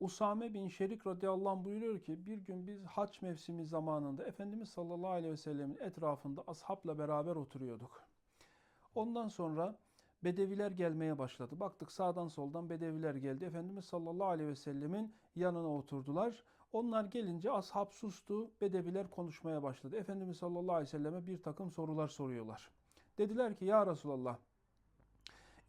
Usame bin Şerik radıyallahu anh buyuruyor ki bir gün biz haç mevsimi zamanında Efendimiz sallallahu aleyhi ve sellemin etrafında ashabla beraber oturuyorduk. Ondan sonra bedeviler gelmeye başladı. Baktık sağdan soldan bedeviler geldi. Efendimiz sallallahu aleyhi ve sellemin yanına oturdular. Onlar gelince ashab sustu. Bedeviler konuşmaya başladı. Efendimiz sallallahu aleyhi ve selleme bir takım sorular soruyorlar. Dediler ki ya Resulallah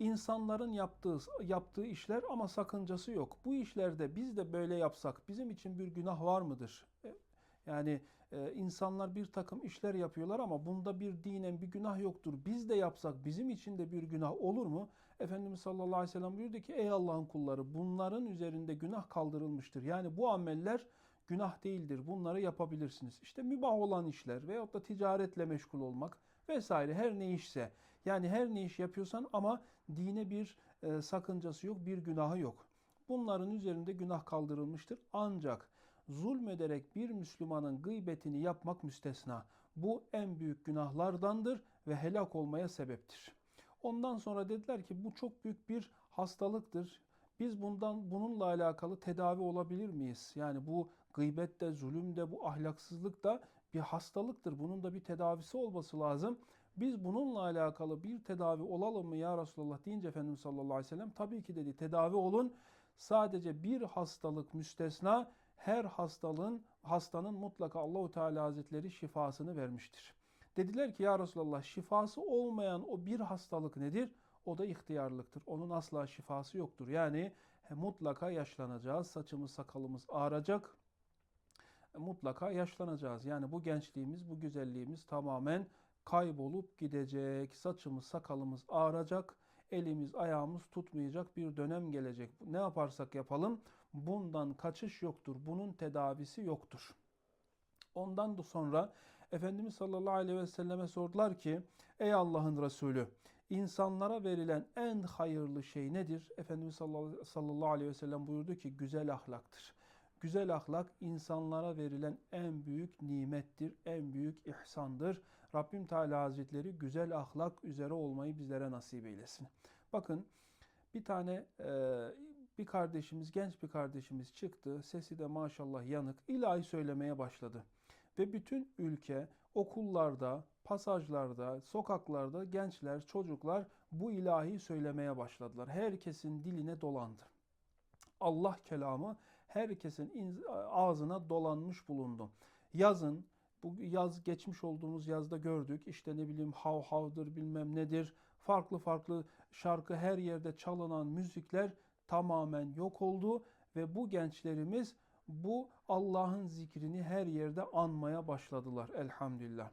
insanların yaptığı yaptığı işler ama sakıncası yok. Bu işlerde biz de böyle yapsak bizim için bir günah var mıdır? E, Yani e, insanlar bir takım işler yapıyorlar ama bunda bir dinen bir günah yoktur. Biz de yapsak bizim için de bir günah olur mu? Efendimiz sallallahu aleyhi ve sellem buyurdu ki ey Allah'ın kulları bunların üzerinde günah kaldırılmıştır. Yani bu ameller günah değildir. Bunları yapabilirsiniz. İşte mübah olan işler veyahut da ticaretle meşgul olmak vesaire her ne işse. Yani her ne iş yapıyorsan ama dine bir e, sakıncası yok, bir günahı yok. Bunların üzerinde günah kaldırılmıştır. Ancak zulmederek bir Müslümanın gıybetini yapmak müstesna. Bu en büyük günahlardandır ve helak olmaya sebeptir. Ondan sonra dediler ki bu çok büyük bir hastalıktır. Biz bundan bununla alakalı tedavi olabilir miyiz? Yani bu gıybet de, zulüm de, bu ahlaksızlık da bir hastalıktır. Bunun da bir tedavisi olması lazım. Biz bununla alakalı bir tedavi olalım mı ya Resulullah deyince Efendimiz sallallahu aleyhi ve sellem tabii ki dedi tedavi olun. Sadece bir hastalık müstesna her hastalığın hastanın mutlaka Allahu Teala Hazretleri şifasını vermiştir. Dediler ki ya Resulallah şifası olmayan o bir hastalık nedir? O da ihtiyarlıktır. Onun asla şifası yoktur. Yani mutlaka yaşlanacağız. Saçımız sakalımız ağaracak. Mutlaka yaşlanacağız. Yani bu gençliğimiz, bu güzelliğimiz tamamen kaybolup gidecek. Saçımız sakalımız ağaracak. Elimiz ayağımız tutmayacak bir dönem gelecek. Ne yaparsak yapalım bundan kaçış yoktur. Bunun tedavisi yoktur. Ondan da sonra Efendimiz sallallahu aleyhi ve selleme sordular ki ey Allah'ın Resulü insanlara verilen en hayırlı şey nedir? Efendimiz sallallahu aleyhi ve sellem buyurdu ki güzel ahlaktır. Güzel ahlak insanlara verilen en büyük nimettir, en büyük ihsandır. Rabbim Teala Hazretleri güzel ahlak üzere olmayı bizlere nasip eylesin. Bakın bir tane bir kardeşimiz, genç bir kardeşimiz çıktı. Sesi de maşallah yanık. ilahi söylemeye başladı. Ve bütün ülke okullarda, pasajlarda, sokaklarda gençler, çocuklar bu ilahi söylemeye başladılar. Herkesin diline dolandı. Allah kelamı herkesin ağzına dolanmış bulundu. Yazın, bu yaz geçmiş olduğumuz yazda gördük. İşte ne bileyim hav havdır bilmem nedir. Farklı farklı şarkı her yerde çalınan müzikler tamamen yok oldu ve bu gençlerimiz bu Allah'ın zikrini her yerde anmaya başladılar elhamdülillah.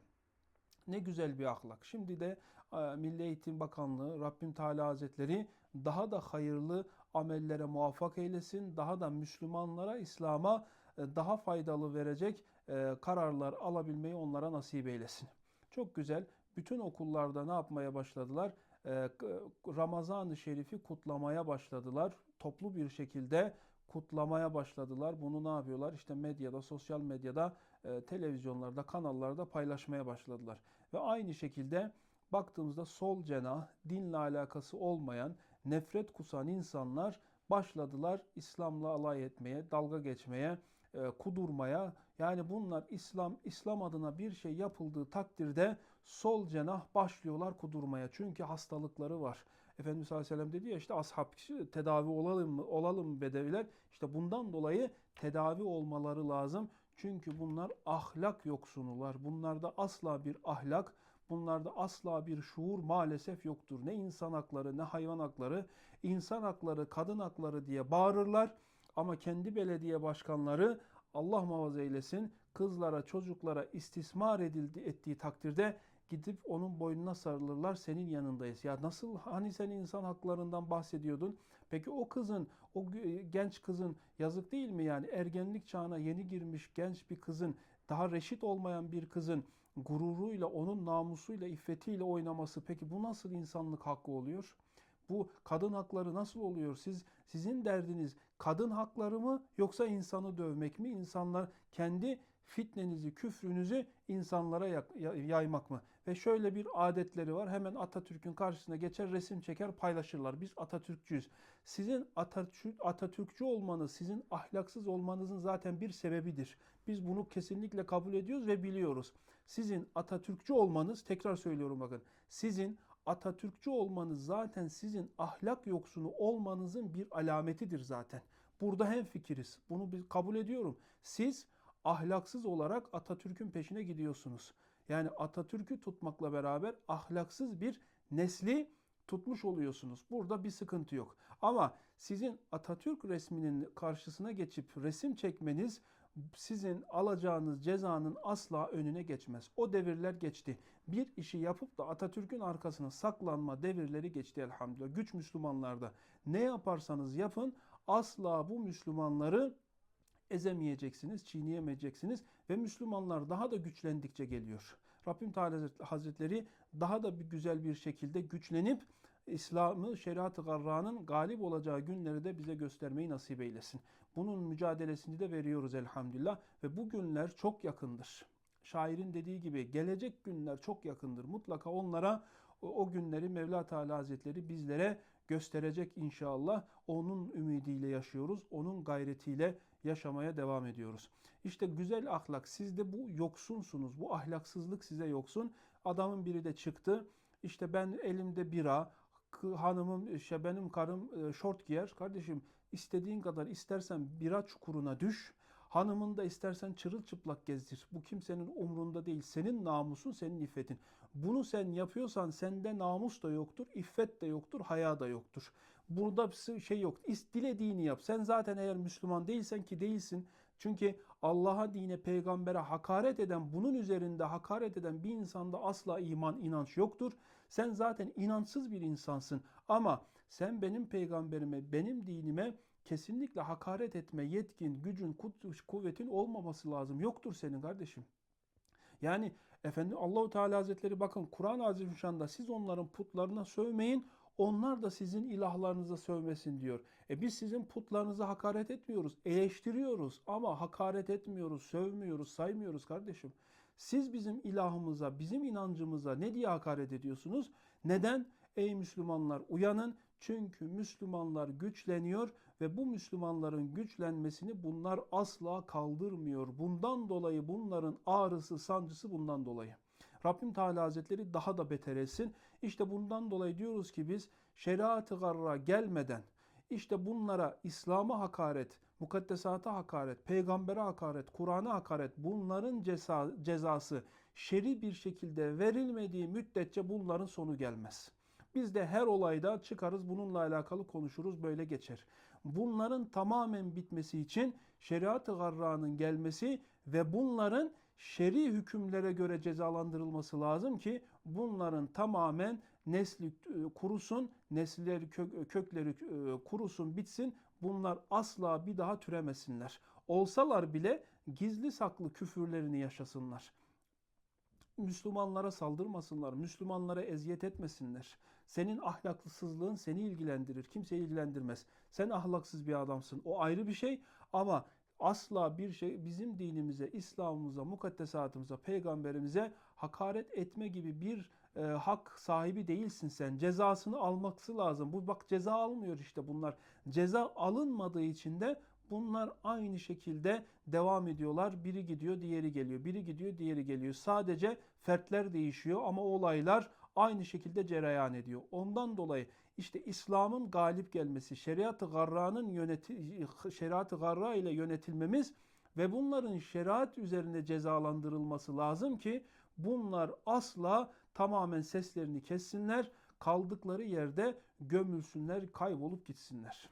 Ne güzel bir ahlak. Şimdi de e, Milli Eğitim Bakanlığı Rabbim Teala Hazretleri daha da hayırlı amellere muvaffak eylesin. Daha da Müslümanlara, İslam'a e, daha faydalı verecek kararlar alabilmeyi onlara nasip eylesin. Çok güzel. Bütün okullarda ne yapmaya başladılar? Ramazan-ı Şerif'i kutlamaya başladılar. Toplu bir şekilde kutlamaya başladılar. Bunu ne yapıyorlar? İşte medyada, sosyal medyada, e, televizyonlarda, kanallarda paylaşmaya başladılar. Ve aynı şekilde baktığımızda sol cenah, dinle alakası olmayan, nefret kusan insanlar başladılar İslam'la alay etmeye, dalga geçmeye, e, kudurmaya. Yani bunlar İslam İslam adına bir şey yapıldığı takdirde sol cenah başlıyorlar kudurmaya. Çünkü hastalıkları var. Efendimiz sallallahu aleyhi ve sellem dedi ya işte ashab tedavi olalım olalım bedeviler. İşte bundan dolayı tedavi olmaları lazım. Çünkü bunlar ahlak yoksunular. Bunlarda asla bir ahlak, bunlarda asla bir şuur maalesef yoktur. Ne insan hakları ne hayvan hakları, insan hakları, kadın hakları diye bağırırlar. Ama kendi belediye başkanları Allah muhafaza eylesin kızlara, çocuklara istismar edildi ettiği takdirde gidip onun boynuna sarılırlar senin yanındayız. Ya nasıl hani sen insan haklarından bahsediyordun? Peki o kızın, o genç kızın yazık değil mi yani ergenlik çağına yeni girmiş genç bir kızın daha reşit olmayan bir kızın gururuyla, onun namusuyla, iffetiyle oynaması peki bu nasıl insanlık hakkı oluyor? Bu kadın hakları nasıl oluyor? Siz sizin derdiniz kadın hakları mı yoksa insanı dövmek mi? İnsanlar kendi fitnenizi, küfrünüzü insanlara yaymak mı? Ve şöyle bir adetleri var. Hemen Atatürk'ün karşısına geçer, resim çeker, paylaşırlar. Biz Atatürkçüyüz. Sizin Atatürk, Atatürkçü olmanız, sizin ahlaksız olmanızın zaten bir sebebidir. Biz bunu kesinlikle kabul ediyoruz ve biliyoruz. Sizin Atatürkçü olmanız, tekrar söylüyorum bakın, sizin Atatürkçü olmanız zaten sizin ahlak yoksunu olmanızın bir alametidir zaten. Burada hem fikiriz. Bunu biz kabul ediyorum. Siz ahlaksız olarak Atatürk'ün peşine gidiyorsunuz. Yani Atatürk'ü tutmakla beraber ahlaksız bir nesli tutmuş oluyorsunuz. Burada bir sıkıntı yok. Ama sizin Atatürk resminin karşısına geçip resim çekmeniz sizin alacağınız cezanın asla önüne geçmez. O devirler geçti. Bir işi yapıp da Atatürk'ün arkasına saklanma devirleri geçti elhamdülillah. Güç Müslümanlarda. Ne yaparsanız yapın asla bu Müslümanları ezemeyeceksiniz, çiğneyemeyeceksiniz ve Müslümanlar daha da güçlendikçe geliyor. Rabbim Teala Hazretleri daha da bir güzel bir şekilde güçlenip İslam'ı, şeriat-ı garra'nın galip olacağı günleri de bize göstermeyi nasip eylesin. Bunun mücadelesini de veriyoruz elhamdülillah ve bu günler çok yakındır. Şairin dediği gibi gelecek günler çok yakındır. Mutlaka onlara o, günleri Mevla Teala Hazretleri bizlere gösterecek inşallah. Onun ümidiyle yaşıyoruz. Onun gayretiyle yaşamaya devam ediyoruz. İşte güzel ahlak sizde bu yoksunsunuz. Bu ahlaksızlık size yoksun. Adamın biri de çıktı. İşte ben elimde bira, hanımım, işte benim karım e, şort giyer. Kardeşim istediğin kadar istersen bira çukuruna düş. Hanımın da istersen çırılçıplak gezdir. Bu kimsenin umrunda değil. Senin namusun, senin iffetin. Bunu sen yapıyorsan sende namus da yoktur, iffet de yoktur, haya da yoktur. Burada bir şey yok. Dilediğini yap. Sen zaten eğer Müslüman değilsen ki değilsin. Çünkü Allah'a, dine, peygambere hakaret eden, bunun üzerinde hakaret eden bir insanda asla iman, inanç yoktur. Sen zaten inançsız bir insansın. Ama sen benim peygamberime, benim dinime kesinlikle hakaret etme yetkin, gücün, kuvvetin olmaması lazım. Yoktur senin kardeşim. Yani efendim Allahu Teala Hazretleri bakın Kur'an-ı Azimüşşan'da siz onların putlarına sövmeyin. Onlar da sizin ilahlarınıza sövmesin diyor. E biz sizin putlarınıza hakaret etmiyoruz, eleştiriyoruz ama hakaret etmiyoruz, sövmüyoruz, saymıyoruz kardeşim. Siz bizim ilahımıza, bizim inancımıza ne diye hakaret ediyorsunuz? Neden? Ey Müslümanlar uyanın. Çünkü Müslümanlar güçleniyor ve bu Müslümanların güçlenmesini bunlar asla kaldırmıyor. Bundan dolayı bunların ağrısı, sancısı bundan dolayı. Rabbim Teala Hazretleri daha da beter etsin. İşte bundan dolayı diyoruz ki biz şeriat-ı garra gelmeden işte bunlara İslam'a hakaret, mukaddesata hakaret, peygambere hakaret, Kur'an'a hakaret bunların ceza, cezası şer'i bir şekilde verilmediği müddetçe bunların sonu gelmez. Biz de her olayda çıkarız bununla alakalı konuşuruz böyle geçer. Bunların tamamen bitmesi için şeriat-ı garra'nın gelmesi ve bunların şer'i hükümlere göre cezalandırılması lazım ki bunların tamamen nesli e, kurusun, nesilleri kök, kökleri e, kurusun, bitsin. Bunlar asla bir daha türemesinler. Olsalar bile gizli saklı küfürlerini yaşasınlar. Müslümanlara saldırmasınlar, Müslümanlara eziyet etmesinler. Senin ahlaksızlığın seni ilgilendirir, kimse ilgilendirmez. Sen ahlaksız bir adamsın, o ayrı bir şey ama asla bir şey bizim dinimize, İslam'ımıza, mukaddesatımıza, peygamberimize hakaret etme gibi bir e, hak sahibi değilsin sen. Cezasını alması lazım. Bu bak ceza almıyor işte bunlar. Ceza alınmadığı için de bunlar aynı şekilde devam ediyorlar. Biri gidiyor, diğeri geliyor. Biri gidiyor, diğeri geliyor. Sadece fertler değişiyor ama olaylar aynı şekilde cereyan ediyor. Ondan dolayı işte İslam'ın galip gelmesi, şeriat-ı garra'nın yöneti şeriat-ı garra ile yönetilmemiz ve bunların şeriat üzerine cezalandırılması lazım ki bunlar asla tamamen seslerini kessinler, kaldıkları yerde gömülsünler, kaybolup gitsinler.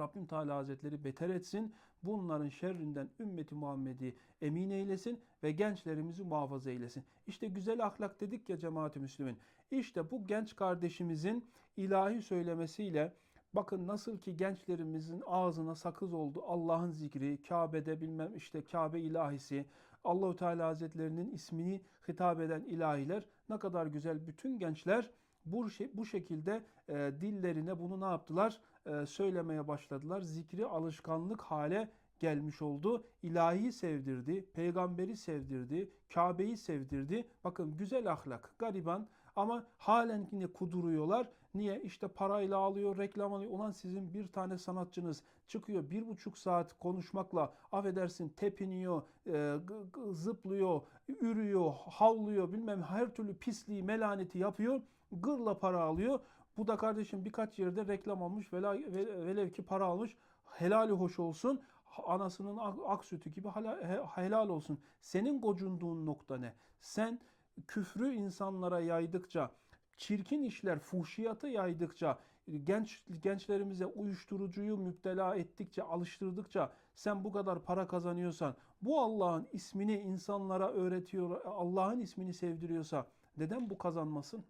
Rabbim Teala Hazretleri beter etsin. Bunların şerrinden ümmeti Muhammed'i emin eylesin ve gençlerimizi muhafaza eylesin. İşte güzel ahlak dedik ya cemaati Müslümin. İşte bu genç kardeşimizin ilahi söylemesiyle bakın nasıl ki gençlerimizin ağzına sakız oldu Allah'ın zikri, Kabe'de bilmem işte Kabe ilahisi, Allahu Teala Hazretlerinin ismini hitap eden ilahiler ne kadar güzel bütün gençler bu, şey, bu şekilde e, dillerine bunu ne yaptılar? E, söylemeye başladılar. Zikri alışkanlık hale gelmiş oldu. İlahi sevdirdi, peygamberi sevdirdi, Kabe'yi sevdirdi. Bakın güzel ahlak, gariban ama halen yine kuduruyorlar. Niye? İşte parayla alıyor, reklam alıyor. Ulan sizin bir tane sanatçınız çıkıyor bir buçuk saat konuşmakla affedersin tepiniyor, e, zıplıyor, ürüyor, havlıyor bilmem her türlü pisliği, melaneti yapıyor. Gırla para alıyor. Bu da kardeşim birkaç yerde reklam almış, velev ki para almış. Helali hoş olsun. Anasının ak, ak sütü gibi helal olsun. Senin gocunduğun nokta ne? Sen küfrü insanlara yaydıkça, çirkin işler, fuhşiyatı yaydıkça, genç gençlerimize uyuşturucuyu müptela ettikçe, alıştırdıkça sen bu kadar para kazanıyorsan, bu Allah'ın ismini insanlara öğretiyor, Allah'ın ismini sevdiriyorsa neden bu kazanmasın?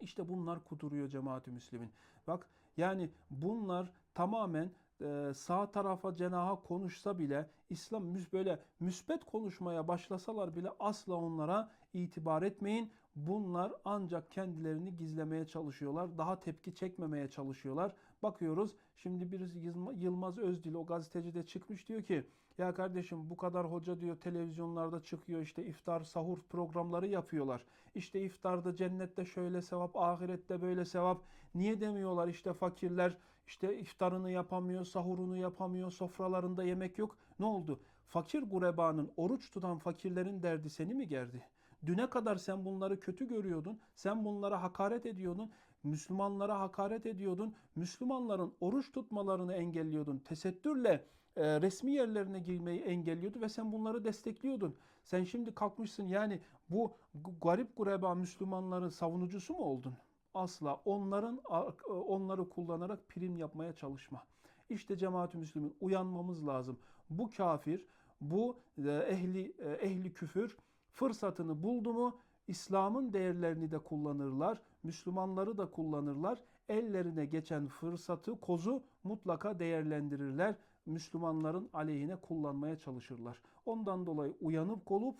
İşte bunlar kuduruyor cemaat-i Müslümin. Bak yani bunlar tamamen e, sağ tarafa cenaha konuşsa bile İslam böyle müsbet konuşmaya başlasalar bile asla onlara itibar etmeyin. Bunlar ancak kendilerini gizlemeye çalışıyorlar. Daha tepki çekmemeye çalışıyorlar. Bakıyoruz şimdi bir Yılma- Yılmaz Özdil o gazetecide çıkmış diyor ki ya kardeşim bu kadar hoca diyor televizyonlarda çıkıyor işte iftar sahur programları yapıyorlar. İşte iftarda cennette şöyle sevap ahirette böyle sevap. Niye demiyorlar işte fakirler işte iftarını yapamıyor, sahurunu yapamıyor, sofralarında yemek yok. Ne oldu? Fakir gurebanın, oruç tutan fakirlerin derdi seni mi gerdi? Düne kadar sen bunları kötü görüyordun. Sen bunlara hakaret ediyordun. Müslümanlara hakaret ediyordun. Müslümanların oruç tutmalarını engelliyordun. Tesettürle e, resmi yerlerine girmeyi engelliyordu ve sen bunları destekliyordun. Sen şimdi kalkmışsın yani bu garip gureba Müslümanların savunucusu mu oldun? Asla onların onları kullanarak prim yapmaya çalışma. İşte cemaat-ü Müslümin uyanmamız lazım. Bu kafir, bu e, ehli e, ehli küfür fırsatını buldu mu İslam'ın değerlerini de kullanırlar, Müslümanları da kullanırlar. Ellerine geçen fırsatı, kozu mutlaka değerlendirirler. Müslümanların aleyhine kullanmaya çalışırlar. Ondan dolayı uyanıp olup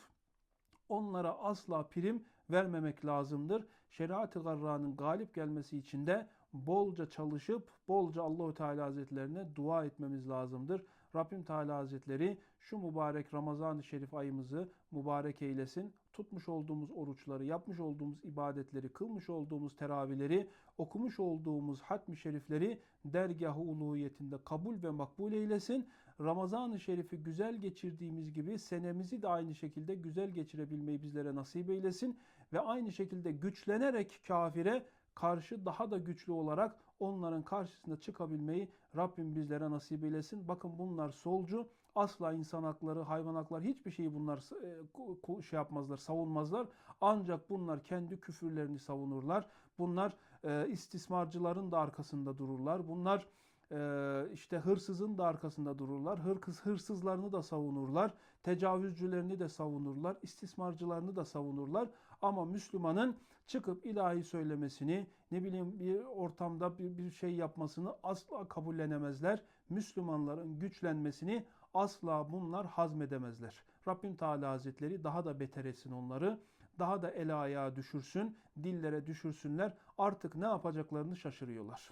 onlara asla prim vermemek lazımdır. Şeriat-ı garranın galip gelmesi için de bolca çalışıp bolca Allahu Teala Hazretlerine dua etmemiz lazımdır. Rabbim Teala Hazretleri şu mübarek Ramazan-ı Şerif ayımızı mübarek eylesin. Tutmuş olduğumuz oruçları, yapmış olduğumuz ibadetleri, kılmış olduğumuz teravihleri, okumuş olduğumuz hatmi şerifleri dergah-ı uluhiyetinde kabul ve makbul eylesin. Ramazan-ı Şerif'i güzel geçirdiğimiz gibi senemizi de aynı şekilde güzel geçirebilmeyi bizlere nasip eylesin ve aynı şekilde güçlenerek kafire karşı daha da güçlü olarak onların karşısına çıkabilmeyi Rabbim bizlere nasip eylesin. Bakın bunlar solcu, asla insan hakları, hayvan hakları hiçbir şeyi bunlar e, şey yapmazlar, savunmazlar. Ancak bunlar kendi küfürlerini savunurlar. Bunlar e, istismarcıların da arkasında dururlar. Bunlar e, işte hırsızın da arkasında dururlar. Hırkız hırsızlarını da savunurlar. Tecavüzcülerini de savunurlar. istismarcılarını da savunurlar. Ama Müslümanın çıkıp ilahi söylemesini, ne bileyim bir ortamda bir, bir şey yapmasını asla kabullenemezler. Müslümanların güçlenmesini asla bunlar hazmedemezler. Rabbim Teala Hazretleri daha da beter etsin onları. Daha da el ayağa düşürsün, dillere düşürsünler. Artık ne yapacaklarını şaşırıyorlar.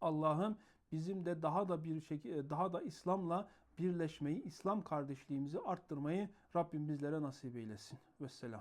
Allah'ım bizim de daha da bir şekilde daha da İslam'la birleşmeyi, İslam kardeşliğimizi arttırmayı Rabbim bizlere nasip eylesin. Vesselam.